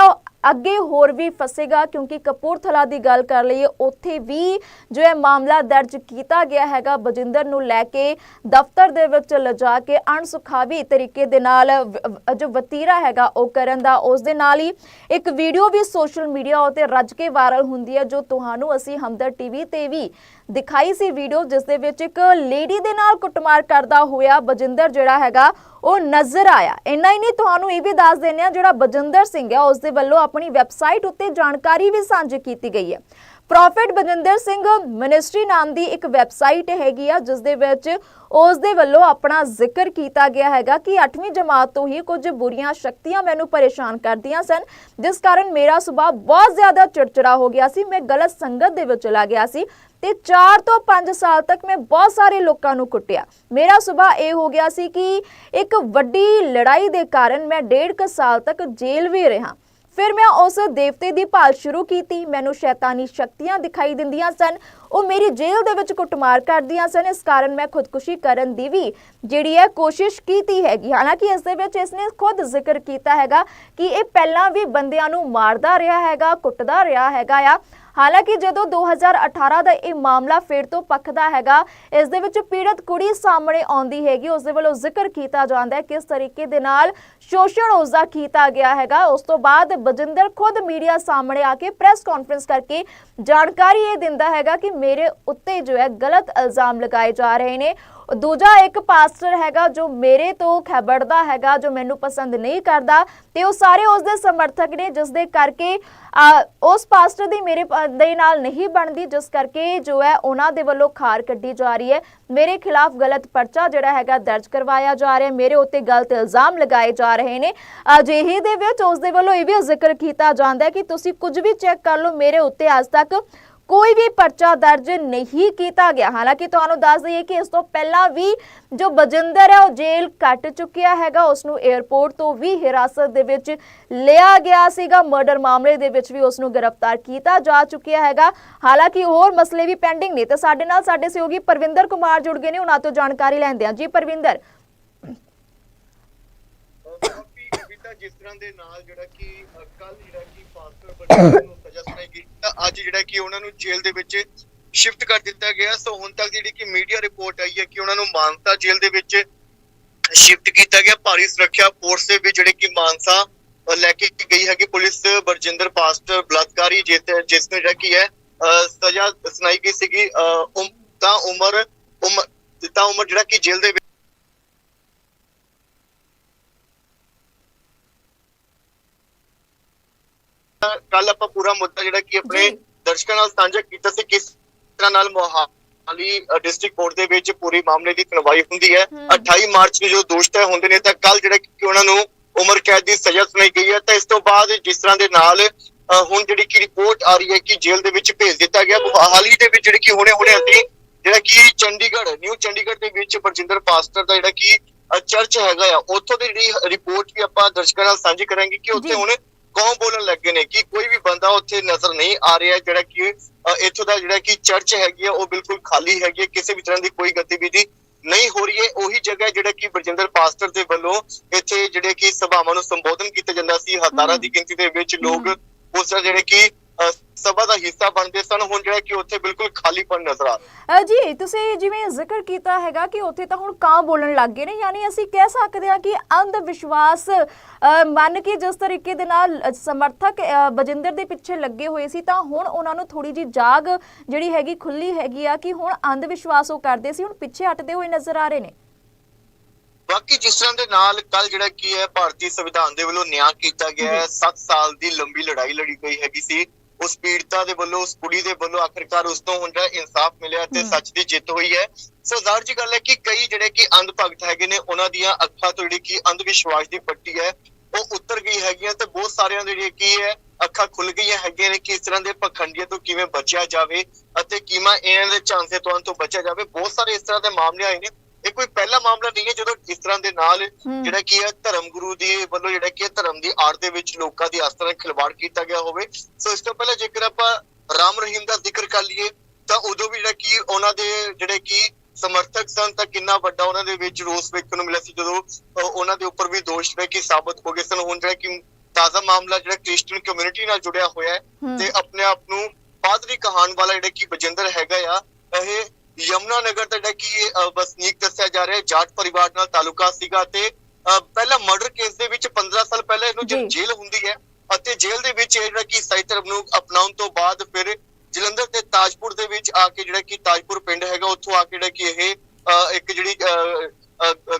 ਅੱਗੇ ਹੋਰ ਵੀ ਫਸੇਗਾ ਕਿਉਂਕਿ ਕਪੂਰਥਲਾ ਦੀ ਗੱਲ ਕਰ ਲਈਏ, ਉੱਥੇ ਵੀ ਜੋ ਹੈ ਮਾਮਲਾ ਦਰਜ ਕੀਤਾ ਗਿਆ ਹੈਗਾ, ਬਜਿੰਦਰ ਨੂੰ ਲੈ ਕੇ ਦਫ਼ਤਰ ਦੇ ਵਿੱਚ ਲਿਜਾ ਕੇ ਅਣਸੁਖਾਵੀ ਤਰੀਕੇ ਦੇ ਨਾਲ ਜੋ ਵਤੀਰਾ ਹੈਗਾ, ਉਹ ਕਰਨ ਦਾ, ਉਸ ਦੇ ਨਾਲ ਹੀ ਇੱਕ ਵੀਡੀਓ ਵੀ ਸੋਸ਼ਲ ਮੀਡੀਆ ਉਤੇ ਰੱਜ ਕੇ ਵਾਇਰਲ ਹੁੰਦੀ ਹੈ, ਜੋ ਤੁਹਾਨੂੰ ਅਸੀਂ ਹਮਦਰ ਟੀਵੀ ਤੇ ਵੀ ਦਿਖਾਈ ਸੀ ਵੀਡੀਓ, ਜਿਸ ਦੇ ਵਿੱਚ ਇੱਕ ਲੇਡੀ ਦੇ ਨਾਲ ਕੁੱਟਮਾਰ ਕਰਦਾ ਹੋਇਆ ਬਜਿੰਦਰ ਜਿਹੜਾ ਹੈਗਾ, ਉਹ ਨਜ਼ਰ ਆਇਆ। ਇੰਨਾ ਹੀ ਨਹੀਂ, ਤੁਹਾਨੂੰ ਇਹ ਵੀ ਦੱਸ ਦਿੰਦੇ ਆ ਜਿਹੜਾ ਬਜਿੰਦਰ ਸਿੰਘ ਹੈ, ਉਸ ਦੇ ਵੱਲੋਂ ਆਪਣੀ ਵੈਬਸਾਈਟ ਉੱਤੇ ਜਾਣਕਾਰੀ ਵੀ ਸਾਂਝੀ ਕੀਤੀ ਗਈ ਹੈ। ਪ੍ਰੋਫਿਟ ਬਜਿੰਦਰ ਸਿੰਘ ਮਿਨਿਸਟਰੀ ਨਾਮ ਦੀ ਇੱਕ ਵੈਬਸਾਈਟ ਹੈਗੀ ਆ ਜਿਸ ਦੇ ਵਿੱਚ ਉਸ ਦੇ ਵੱਲੋਂ ਆਪਣਾ ਜ਼ਿਕਰ ਕੀਤਾ ਗਿਆ ਹੈਗਾ ਕਿ 8ਵੀਂ ਜਮਾਤ ਤੋਂ ਹੀ ਕੁਝ ਬੁਰੀਆਂ ਸ਼ਕਤੀਆਂ ਮੈਨੂੰ ਪਰੇਸ਼ਾਨ ਕਰਦੀਆਂ ਸਨ, ਜਿਸ ਕਾਰਨ ਮੇਰਾ ਸੁਭਾਅ ਬਹੁਤ ਜ਼ਿਆਦਾ ਚਿੜਚਿੜਾ ਹੋ ਗਿਆ ਸੀ, ਮੈਂ ਗਲਤ ਸੰਗਤ ਦੇ ਵਿੱਚ ਚਲਾ ਗਿਆ ਸੀ ਤੇ 4 ਤੋਂ 5 ਸਾਲ ਤੱਕ ਮੈਂ ਬਹੁਤ ਸਾਰੇ ਲੋਕਾਂ ਨੂੰ ਕੁੱਟਿਆ। ਮੇਰਾ ਸੁਭਾਅ ਇਹ ਹੋ ਗਿਆ ਸੀ ਕਿ ਇੱਕ ਵੱਡੀ ਲੜਾਈ ਦੇ ਕਾਰਨ ਮੈਂ ਡੇਢ ਕੁ ਸਾਲ ਤੱਕ ਜੇਲ੍ਹ ਵੀ ਰਿਹਾ। ਫਿਰ ਮੈਂ ਉਸ ਦੇਵਤੇ ਦੀ ਭਾਲ ਸ਼ੁਰੂ ਕੀਤੀ। ਮੈਨੂੰ ਸ਼ੈਤਾਨੀ ਸ਼ਕਤੀਆਂ ਦਿਖਾਈ ਦਿੰਦੀਆਂ ਸਨ। ਉਹ ਮੇਰੀ ਜੇਲ੍ਹ ਦੇ ਵਿੱਚ ਕੁੱਟਮਾਰ ਕਰਦੀਆਂ ਸਨ। ਇਸ ਕਾਰਨ ਮੈਂ ਖੁਦਕੁਸ਼ੀ ਕਰਨ ਦੀ ਵੀ ਜਿਹੜੀ ਹੈ ਕੋਸ਼ਿਸ਼ ਕੀਤੀ ਹੈਗੀ। ਹਾਲਾਂਕਿ ਇਸ ਦੇ ਵਿੱਚ ਇਸਨੇ ਖੁਦ ਜ਼ਿਕਰ ਕੀਤਾ ਹੈਗਾ ਕਿ ਇਹ ਪਹਿਲਾਂ ਵੀ ਬੰਦਿਆਂ ਨੂੰ ਮਾਰਦਾ ਰਿਹਾ ਹੈਗਾ, ਕੁੱਟਦਾ ਰਿਹਾ ਹੈਗਾ ਆ। ਹਾਲਾਂਕਿ ਜਦੋਂ 2018 ਦਾ ਇਹ ਮਾਮਲਾ ਫਿਰ ਤੋਂ ਪੱਖਦਾ ਹੈਗਾ, ਇਸ ਦੇ ਵਿੱਚ ਪੀੜਤ ਕੁੜੀ ਸਾਹਮਣੇ ਆਉਂਦੀ ਹੈਗੀ। ਉਸ ਦੇ ਵੱਲੋਂ ਜ਼ਿਕਰ ਕੀਤਾ ਜਾਂਦਾ ਹੈ ਕਿਸ ਤਰੀਕੇ ਦੇ ਨਾਲ ਸ਼ੋਸ਼ਣ ਉਸ ਦਾ ਕੀਤਾ ਗਿਆ ਹੈਗਾ। ਉਸ ਤੋਂ ਬਾਅਦ ਬਜਿੰਦਰ ਖੁਦ ਮੀਡੀਆ ਸਾਹਮਣੇ ਆ ਕੇ ਪ੍ਰੈਸ ਕਾਨਫਰੰਸ ਕਰਕੇ ਜਾਣਕਾਰੀ ਇਹ ਦਿੰਦਾ ਹੈਗਾ ਕਿ ਮੇਰੇ ਉੱਤੇ ਜੋ ਹੈ ਗਲਤ ਇਲਜ਼ਾਮ ਲਗਾਏ ਜਾ ਰਹੇ ਨੇ। ਦੂਜਾ ਇੱਕ ਪਾਸਟਰ ਹੈਗਾ ਜੋ ਮੇਰੇ ਤੋਂ ਖੈਬੜਦਾ ਹੈਗਾ, ਜੋ ਮੈਨੂੰ ਪਸੰਦ ਨਹੀਂ ਕਰਦਾ ਤੇ ਉਹ ਸਾਰੇ ਉਸ ਦੇ ਸਮਰਥਕ ਨੇ, ਜਿਸ ਦੇ ਕਰਕੇ ਉਸ ਪਾਸਟਰ ਦੀ ਮੇਰੇ ਦੇ ਨਾਲ ਨਹੀਂ ਬਣਦੀ, ਜਿਸ ਕਰਕੇ ਜੋ ਹੈ ਉਹਨਾਂ ਦੇ ਵੱਲੋਂ ਖਾਰ ਕੱਢੀ ਜਾ ਰਹੀ ਹੈ। ਮੇਰੇ ਖਿਲਾਫ ਗਲਤ ਪਰਚਾ ਜਿਹੜਾ ਹੈਗਾ ਦਰਜ ਕਰਵਾਇਆ ਜਾ ਰਿਹਾ ਮੇਰੇ ਉੱਤੇ ਗਲਤ ਇਲਜ਼ਾਮ ਲਗਾਏ ਜਾ ਰਹੇ ਨੇ। ਅਜਿਹੇ ਦੇ ਵਿੱਚ ਉਸ ਦੇ ਵੱਲੋਂ ਇਹ ਵੀ ਜ਼ਿਕਰ ਕੀਤਾ ਜਾਂਦਾ ਹੈ ਕਿ ਤੁਸੀਂ ਕੁਝ ਵੀ ਚੈੱਕ ਕਰ ਲਓ, ਮੇਰੇ ਉੱਤੇ ਅੱਜ ਤੱਕ ਕੋਈ ਵੀ ਪਰਚਾ ਦਰਜ ਨਹੀਂ ਕੀਤਾ ਗਿਆ। ਹਾਲਾਂਕਿ ਤੁਹਾਨੂੰ ਦੱਸ ਦਈਏ ਕਿ ਇਸ ਤੋਂ ਪਹਿਲਾਂ ਵੀ ਜੋ ਬਜਿੰਦਰ ਹੈ, ਉਹ ਜੇਲ੍ਹ ਕੱਟ ਚੁੱਕਿਆ ਹੈਗਾ। ਉਸ ਨੂੰ 에ਅਰਪੋਰਟ ਤੋਂ ਵੀ ਹਿਰਾਸਤ ਦੇ ਵਿੱਚ ਲਿਆ ਗਿਆ ਸੀਗਾ। ਮਰਡਰ ਮਾਮਲੇ ਦੇ ਵਿੱਚ ਵੀ ਉਸ ਨੂੰ ਗ੍ਰਿਫਤਾਰ ਕੀਤਾ ਜਾ ਚੁੱਕਿਆ ਹੈਗਾ। ਹਾਲਾਂਕਿ ਹੋਰ ਮਸਲੇ ਵੀ ਪੈਂਡਿੰਗ ਨੇ। ਤੇ ਸਾਡੇ ਨਾਲ ਸਾਡੇ ਸਹਿਯੋਗੀ ਪਰਵਿੰਦਰ ਕੁਮਾਰ ਜੁੜ ਗਏ ਨੇ। ਉਹਨਾਂ ਤੋਂ ਜਾਣਕਾਰੀ ਲੈਂਦੇ ਹਾਂ। ਜੀ ਪਰਵਿੰਦਰ। ਜਿਸ ਤਰ੍ਹਾਂ ਦੇ ਨਾਲ ਜਿਹੜਾ ਕਿ ਕੱਲ ਜਿਹੜਾ ਕਿ ਨੂੰ ਸਜ਼ਾ ਸੁਣਾਈ ਗਈ ਤਾਂ ਅੱਜ ਜਿਹੜਾ ਕਿ ਉਹਨਾਂ ਨੂੰ ਜੇਲ੍ਹ ਦੇ ਵਿੱਚ ਸ਼ਿਫਟ ਕਰ ਦਿੱਤਾ ਗਿਆ। ਸੋ ਹੁਣ ਤੱਕ ਜਿਹੜੀ ਕਿ ਮੀਡੀਆ ਰਿਪੋਰਟ ਆਈ ਹੈ ਕਿ ਉਹਨਾਂ ਨੂੰ ਮਾਨਸਾ ਜੇਲ੍ਹ ਦੇ ਵਿੱਚ ਸ਼ਿਫਟ ਕੀਤਾ ਗਿਆ। ਭਾਰੀ ਸੁਰੱਖਿਆ ਫੋਰਸ ਦੇ ਵਿੱਚ ਜਿਹੜੇ ਕਿ ਮਾਨਸਾ ਲੈ ਕੇ ਗਈ ਹੈਗੀ ਪੁਲਿਸ ਬਰਜਿੰਦਰ ਪਾਸਟਰ ਬਲਾਤਕਾਰੀ ਜਿਸ ਜਿਸ ਜਿਹੜਾ ਕੀ ਹੈ। ਸਜ਼ਾ ਸੁਣਾਈ ਗਈ ਸੀਗੀ। ਅ, ਉਮ- ਤਾਂ ਉਮਰ ਉਮਰ ਤਾਂ ਉਮਰ ਜਿਹੜਾ ਕਿ ਜੇਲ੍ਹ ਦੇ ਕੱਲ ਆਪਾਂ ਪੂਰਾ ਮੁੱਦਾ ਜਿਹੜਾ ਕਿ ਆਪਣੇ। ਦਰਸ਼ਕਾਂ ਨਾਲ ਸਾਂਝਾ ਕੀਤਾ ਸੀ ਕਿਸ ਤਰ੍ਹਾਂ ਨਾਲ ਮੋਹਾਲੀ ਡਿਸਟ੍ਰਿਕਟ ਕੋਰਟ ਦੇ ਵਿੱਚ ਪੂਰੀ ਮਾਮਲੇ ਦੀ ਸੁਣਵਾਈ ਹੁੰਦੀ ਹੈ ਹਮ। 28 ਮਾਰਚ ਨੂੰ ਜੋ ਦੋਸ਼ਤ ਹੁੰਦੇ ਨੇ ਤਾਂ ਕੱਲ ਜਿਹੜਾ ਕਿ ਉਹਨਾਂ ਨੂੰ ਉਮਰ ਕੈਦ ਦੀ ਸਜ਼ਾ ਸੁਣਾਈ ਗਈ ਹੈ ਤਾਂ ਇਸ ਤੋਂ ਬਾਅਦ ਜਿਸ ਤਰ੍ਹਾਂ ਦੇ ਨਾਲ ਹੁਣ ਜਿਹੜੀ ਕਿ ਰਿਪੋਰਟ ਆ ਰਹੀ ਹੈ ਕਿ ਜੇਲ੍ਹ ਦੇ ਵਿੱਚ ਭੇਜ ਦਿੱਤਾ ਗਿਆ ਮੋਹਾਲੀ ਦੇ ਵਿੱਚ ਜਿਹੜੀ ਕਿ ਹੁਣੇ ਹੁਣੇ ਅਸੀਂ ਜਿਹੜਾ ਕਿ ਚੰਡੀਗੜ੍ਹ ਨਿਊ ਚੰਡੀਗੜ੍ਹ ਦੇ ਵਿੱਚ ਬਰਜਿੰਦਰ ਪਾਸਟਰ ਦਾ ਜਿਹੜਾ ਕਿ ਚਰਚ ਹੈਗਾ ਆ ਉੱਥੋਂ ਦੀ ਜਿਹੜੀ ਰਿਪੋਰਟ ਵੀ ਆਪਾਂ ਦਰਸ਼ਕਾਂ ਨਾਲ ਸਾਂਝੀ ਕਰਾਂਗੇ ਕਿ ਉੱਥੇ। ਹੁਣ ਕੌਣ ਬੋਲਣ ਲੱਗੇ ਨੇ? ਕਿ ਕੋਈ ਵੀ ਬੰਦਾ ਉੱਥੇ ਨਜ਼ਰ ਨਹੀਂ ਆ ਰਿਹਾ ਜਿਹੜਾ ਕਿ ਇੱਥੋਂ ਦਾ ਜਿਹੜਾ ਕਿ ਚਰਚ ਹੈਗੀ ਆ ਉਹ ਬਿਲਕੁਲ ਖਾਲੀ ਹੈਗੀ ਹੈ ਕਿਸੇ ਵੀ ਤਰ੍ਹਾਂ ਦੀ ਕੋਈ ਗਤੀਵਿਧੀ ਨਹੀਂ ਹੋ ਰਹੀ ਹੈ। ਉਹੀ ਜਗ੍ਹਾ ਜਿਹੜਾ ਕਿ ਬਰਜਿੰਦਰ ਪਾਸਟਰ ਦੇ ਵੱਲੋਂ ਇੱਥੇ ਜਿਹੜੇ ਕਿ ਸਭਾਵਾਂ ਨੂੰ ਸੰਬੋਧਨ ਕੀਤਾ ਜਾਂਦਾ ਸੀ। ਹਜ਼ਾਰਾਂ ਦੀ ਗਿਣਤੀ ਦੇ ਵਿੱਚ ਲੋਕ ਉਸ ਜਿਹੜੇ ਕਿ ਸਭਾ ਦਾ ਹਿੱਸਾ ਬਣਦੇ ਸਨ। ਹੁਣ ਜਿਹੜਾ ਕਿ ਉੱਥੇ ਬਿਲਕੁਲ ਖਾਲੀਪਨ ਨਜ਼ਰ ਆ ਰਿਹਾ। ਜੀ ਤੁਸੀਂ ਜਿਵੇਂ ਜ਼ਿਕਰ ਕੀਤਾ ਹੈਗਾ ਕਿ ਉੱਥੇ ਤਾਂ ਹੁਣ ਕਾਂ ਬੋਲਣ ਲੱਗ ਗਏ ਨੇ ਯਾਨੀ ਅਸੀਂ ਕਹਿ ਸਕਦੇ ਹਾਂ ਕਿ ਅੰਧ ਵਿਸ਼ਵਾਸ ਮੰਨ ਕੇ ਜਿਸ ਤਰੀਕੇ ਦੇ ਨਾਲ ਸਮਰਥਕ ਬਜਿੰਦਰ ਦੇ ਪਿੱਛੇ ਲੱਗੇ ਹੋਏ ਸੀ ਤਾਂ ਹੁਣ ਉਹਨਾਂ ਨੂੰ ਥੋੜੀ ਜੀ ਜਾਗ ਜਿਹੜੀ ਹੈਗੀ ਖੁੱਲੀ ਹੈਗੀ ਆ ਕਿ ਹੁਣ ਅੰਧ ਵਿਸ਼ਵਾਸ ਉਹ ਕਰਦੇ ਸੀ ਹੁਣ ਪਿੱਛੇ ਹਟਦੇ ਹੋਏ ਨਜ਼ਰ ਆ ਰਹੇ ਨੇ। ਬਾਕੀ ਜਿਸ ਤਰ੍ਹਾਂ ਦੇ ਨਾਲ ਕੱਲ ਜਿਹੜਾ ਕੀ ਹੈ ਭਾਰਤੀ ਸੰਵਿਧਾਨ ਦੇ ਵੱਲੋਂ ਨਿਆਂ ਕੀਤਾ ਗਿਆ ਹੈ। 7 ਸਾਲ ਦੀ ਲੰਬੀ ਲੜਾਈ ਲੜੀ ਗਈ ਹੈਗੀ ਸੀ। ਉਸ ਪੀੜਤਾ ਦੇ ਵੱਲੋਂ ਉਸ ਕੁੜੀ ਦੇ ਵੱਲੋਂ ਆਖਿਰਕਾਰ ਉਸ ਤੋਂ ਜਿਹੜਾ ਇਨਸਾਫ ਮਿਲਿਆ ਤੇ। ਸੱਚ ਦੀ ਜਿੱਤ ਹੋਈ ਹੈ ਸੋ ਜ਼ਾਹਰ ਜੀ ਗੱਲ ਹੈ ਕਿ ਕਈ ਜਿਹੜੇ ਕਿ ਅੰਧ ਭਗਤ ਹੈਗੇ ਨੇ ਉਹਨਾਂ ਦੀਆਂ ਅੱਖਾਂ ਤੋਂ ਜਿਹੜੀ ਕਿ ਅੰਧ ਵਿਸ਼ਵਾਸ ਦੀ ਪੱਟੀ ਹੈ ਉਹ ਉਤਰ ਗਈ ਹੈਗੀਆਂ ਤੇ ਬਹੁਤ ਸਾਰਿਆਂ ਦੇ ਜਿਹੜੀ ਕੀ ਹੈ ਅੱਖਾਂ ਖੁੱਲ ਗਈਆਂ ਹੈਗੀਆਂ ਨੇ ਕਿ ਇਸ ਤਰ੍ਹਾਂ ਦੇ ਪਖੰਡੀਆਂ ਤੋਂ ਕਿਵੇਂ ਬਚਿਆ ਜਾਵੇ ਅਤੇ ਕਿਵੇਂ ਇਹਨਾਂ ਦੇ ਝਾਂਸੇ ਤੋਂ ਤੋਂ ਬਚਿਆ ਜਾਵੇ ਬਹੁਤ ਸਾਰੇ ਇਸ ਤਰ੍ਹਾਂ ਦੇ ਮਾਮਲੇ ਆਏ ਨੇ ਇਹ ਕੋਈ ਪਹਿਲਾ ਮਾਮਲਾ ਨਹੀਂ ਹੈ ਜਦੋਂ ਇਸ ਤਰ੍ਹਾਂ ਦੇ ਨਾਲ। ਜਿਹੜਾ ਕੀ ਹੈ ਧਰਮ ਗੁਰੂ ਦੀ ਵੱਲੋਂ ਜਿਹੜਾ ਕੀ ਹੈ ਧਰਮ ਦੀ ਆੜ ਦੇ ਵਿੱਚ ਲੋਕਾਂ ਦੀ ਆਸਥਾ ਨਾਲ ਖਿਲਵਾੜ ਕੀਤਾ ਗਿਆ ਹੋਵੇ। ਸੋ ਇਸ ਤੋਂ ਪਹਿਲਾਂ ਜੇਕਰ ਆਪਾਂ ਰਾਮ ਰਹੀਮ ਦਾ ਜ਼ਿਕਰ ਕਰ ਲਈਏ ਤਾਂ ਉਦੋਂ ਵੀ ਜਿਹੜਾ ਕੀ ਉਹਨਾਂ ਦੇ ਜਿਹੜੇ ਕੀ ਸਮਰਥਕ ਸਨ ਤਾਂ ਕਿੰਨਾ ਵੱਡਾ ਉਹਨਾਂ ਦੇ ਵਿੱਚ ਰੋਸ ਵੇਖਣ ਨੂੰ ਮਿਲਿਆ ਸੀ ਜਦੋਂ ਉਹਨਾਂ ਦੇ ਉੱਪਰ ਵੀ ਦੋਸ਼ ਨੇ ਕਿ ਸਾਬਤ ਹੋ ਗਏ ਸਨ। ਹੁਣ ਜਿਹੜਾ ਕਿ ਤਾਜ਼ਾ ਮਾਮਲਾ ਜਿਹੜਾ ਕ੍ਰਿਸਚੀਅਨ ਕਮਿਊਨਿਟੀ ਨਾਲ ਜੁੜਿਆ ਹੋਇਆ ਹੈ ਹੂੰ। ਤੇ ਆਪਣੇ ਆਪ ਨੂੰ ਪਾਦਰੀ ਕਹਾਣ ਵਾਲਾ ਜਿਹੜਾ ਕਿ ਬਜਿੰਦਰ ਹੈਗਾ ਆ ਇਹ ਯਮਨਾ ਨਗਰ ਦਾ ਜਿਹੜਾ ਕਿ ਵਸਨੀਕ ਦੱਸਿਆ ਜਾ ਰਿਹਾ ਹੈ ਜਾਟ ਪਰਿਵਾਰ ਨਾਲ ਤਾਲੁਕਾ ਸੀਗਾ ਤੇ ਪਹਿਲਾ ਮਰਡਰ ਕੇਸ ਦੇ ਵਿੱਚ 15 ਸਾਲ ਪਹਿਲਾਂ ਇਹਨੂੰ ਜੇਲ੍ਹ ਹੁੰਦੀ ਹੈ ਅਤੇ ਜੇਲ੍ਹ ਦੇ ਵਿੱਚ ਇਹ ਜਿਹੜਾ ਕਿ ਸਹੀ ਧਰਮ ਨੂੰ ਅਪਣਾਉਣ ਤੋਂ ਬਾਅਦ ਫਿਰ ਜਲੰਧਰ ਤੇ ਤਾਜਪੁਰ ਦੇ ਵਿੱਚ ਆ ਕੇ ਜਿਹੜਾ ਕਿ ਤਾਜਪੁਰ ਪਿੰਡ ਹੈਗਾ ਉੱਥੋਂ ਆ ਕੇ ਜਿਹੜਾ ਕਿ ਇਹ ਇੱਕ ਜਿਹੜੀ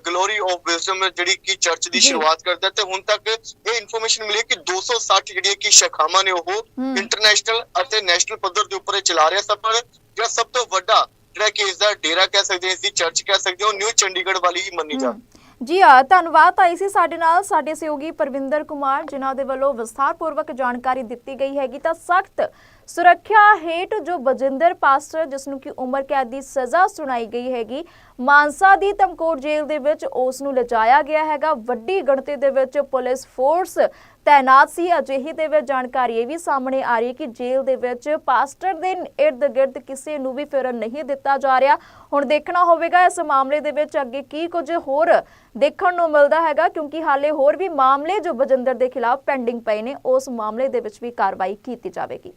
ਗਲੋਰੀ ਆਫ ਵਿਜ਼ਡਮ ਜਿਹੜੀ ਕਿ ਚਰਚ ਦੀ। ਸ਼ੁਰੂਆਤ ਕਰਦਾ ਤੇ ਹੁਣ ਤੱਕ ਇਹ ਇਨਫੋਰਮੇਸ਼ਨ ਮਿਲੀ ਕਿ 260 ਜਿਹੜੀਆਂ ਕਿ ਸ਼ਾਖਾਵਾਂ ਨੇ ਉਹ। ਇੰਟਰਨੈਸ਼ਨਲ ਅਤੇ ਨੈਸ਼ਨਲ ਪੱਧਰ ਦੇ ਉੱਪਰ ਚਲਾ ਰਿਹਾ ਸਫਰ ਜਿਹੜਾ ਸਭ ਤੋਂ ਵੱਡਾ ਜਿਹੜਾ ਕਿ ਇਸ ਦਾ ਡੇਰਾ ਕਹਿ ਸਕਦੇ ਹਾਂ ਇਸ ਦੀ ਚਰਚ ਕਹਿ ਸਕਦੇ ਹਾਂ, ਉਹ ਨਿਊ ਚੰਡੀਗੜ੍ਹ ਵਾਲੀ ਹੀ ਮੰਨੀ ਜਾਂਦੀ। ਜੀ ਆ ਧੰਨਵਾਦ ਆਈ ਸੀ ਸਾਡੇ ਨਾਲ, ਸਾਡੇ ਸਹਿਯੋਗੀ ਪਰਵਿੰਦਰ ਕੁਮਾਰ, ਜਿਨ੍ਹਾਂ ਦੇ ਵੱਲੋਂ ਵਿਸਥਾਰਪੂਰਵਕ ਜਾਣਕਾਰੀ ਦਿੱਤੀ ਗਈ ਹੈਗੀ। ਤਾਂ ਸਖਤ ਸੁਰੱਖਿਆ ਹੇਠ ਜੋ ਬਜਿੰਦਰ ਪਾਸਟਰ, ਜਿਸ ਨੂੰ ਕਿ ਉਮਰ ਕੈਦ ਦੀ ਸਜ਼ਾ ਸੁਣਾਈ ਗਈ ਹੈਗੀ, ਮਾਨਸਾ ਦੀ ਧਮਕੋਟ ਜੇਲ੍ਹ ਦੇ ਵਿੱਚ ਉਸ ਨੂੰ ਲਿਜਾਇਆ ਗਿਆ ਹੈਗਾ। ਵੱਡੀ ਗਿਣਤੀ ਦੇ ਵਿੱਚ ਪੁਲਿਸ ਫੋਰਸ ਤਾਇਨਾਤ ਸੀ। ਅਜਿਹੀ ਦੇ ਵਿੱਚ ਜਾਣਕਾਰੀ ਇਹ ਵੀ ਸਾਹਮਣੇ ਆ ਰਹੀ ਹੈ ਕਿ ਜੇਲ੍ਹ ਦੇ ਵਿੱਚ ਪਾਸਟਰ ਦੇ ਇਰਦ ਗਿਰਦ ਕਿਸੇ ਨੂੰ ਵੀ ਫਿਰਨ ਨਹੀਂ ਦਿੱਤਾ ਜਾ ਰਿਹਾ। ਹੁਣ ਦੇਖਣਾ ਹੋਵੇਗਾ ਇਸ ਮਾਮਲੇ ਦੇ ਵਿੱਚ ਅੱਗੇ ਕੀ ਕੁਝ ਹੋਰ ਦੇਖਣ ਨੂੰ ਮਿਲਦਾ ਹੈਗਾ, ਕਿਉਂਕਿ ਹਾਲੇ ਹੋਰ ਵੀ ਮਾਮਲੇ ਜੋ ਬਜਿੰਦਰ ਦੇ ਖਿਲਾਫ ਪੈਂਡਿੰਗ ਪਏ ਨੇ, ਉਸ ਮਾਮਲੇ ਦੇ ਵਿੱਚ ਵੀ ਕਾਰਵਾਈ ਕੀਤੀ ਜਾਵੇਗੀ।